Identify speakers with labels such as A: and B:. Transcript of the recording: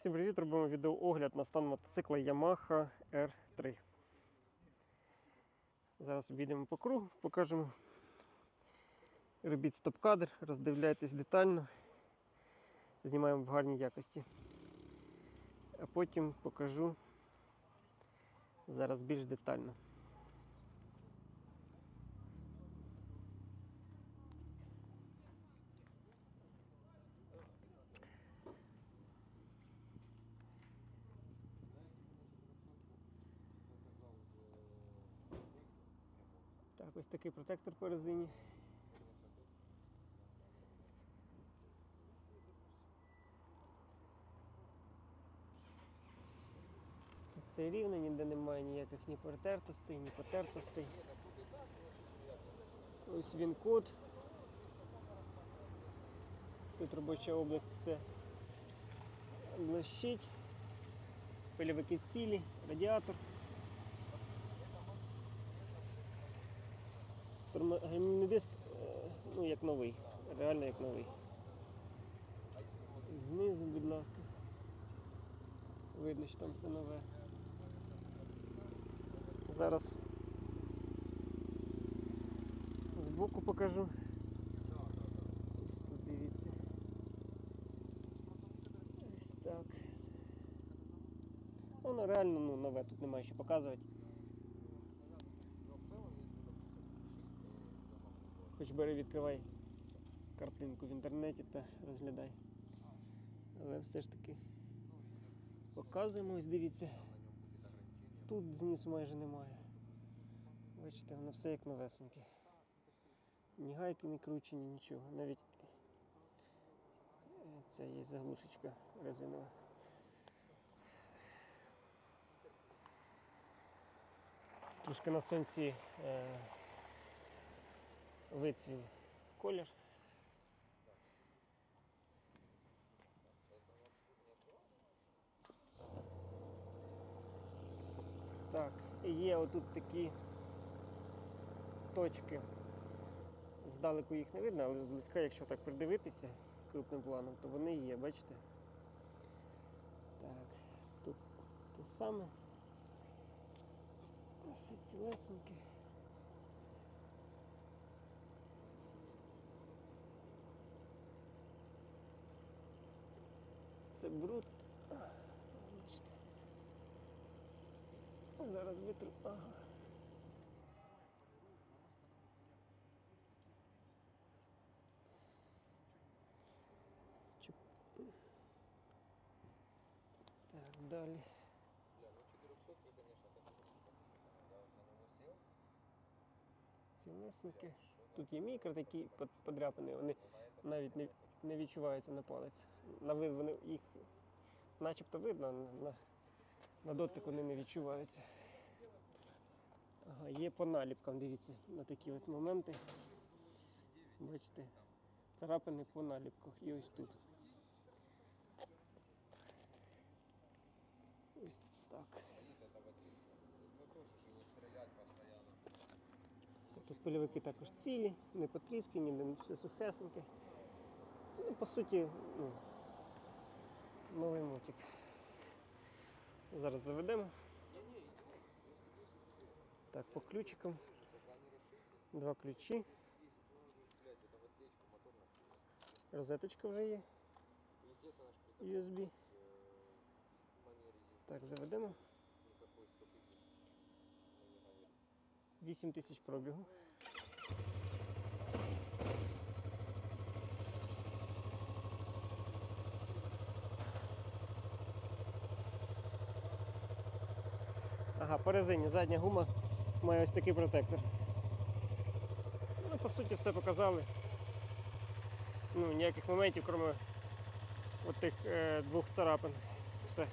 A: Всім привіт! Робимо відеоогляд на стан мотоцикла Yamaha R3. Зараз обійдемо по кругу, покажемо. Робіть стоп-кадр, роздивляйтесь детально. Знімаємо в гарній якості. А потім покажу зараз більш детально. Ось такий протектор по резині. Це рівне, ніде немає ніяких ні протертостей, ні потертостей. Ось він код. Тут робоча область все блищить. Пильовики цілі, радіатор. Гальмівний диск, е, ну як новий, реально як новий. Знизу, будь ласка. Видно, що там все нове. Зараз збоку покажу. Ось тут дивіться. Ось так. Воно реально ну, нове, тут немає що показувати. Хоч бери відкривай картинку в інтернеті та розглядай. Але все ж таки показуємо, ось дивіться. Тут знизу майже немає. Бачите, воно все як новесеньке. Ні гайки не кручені, нічого. Навіть е, ця є заглушечка резинова. Трошки на сонці е, вицвів колір. Так, і є отут такі точки. Здалеку їх не видно, але зблизька, якщо так придивитися крупним планом, то вони є, бачите? Так, тут те саме. Все цілесеньке. Це бруд. Зараз витру. Ага. Чуп. Так, далі.
B: Бля, 400 конечно, это Я вот на него сел.
A: Цілесеньке. Тут є мікро такі под- подряпини, вони навіть не, не відчуваються на палець. На вид вони їх начебто видно, на, на, дотик вони не відчуваються. Ага, є по наліпкам, дивіться, на такі от моменти. Бачите, царапини по наліпках і ось тут. Ось так. Тут пильовики також цілі, не потріскані, все сухесеньке. Ну, по суті, ну, новий мотик. Зараз заведемо. Так, по ключикам. Два ключі.
B: Блять, это в отсечку мотор носил.
A: Розеточка вже є.
B: Естественно, ж при такой
A: USB.
B: э, манере ездить.
A: Так, заведемо.
B: Никакой 100 тысяч. Ну, не говори.
A: 8 тисяч пробігу. Ага, по резині задня гума має ось такий протектор. Ну, по суті, все показали. Ну, ніяких моментів, крім от тих е, двох царапин. Все.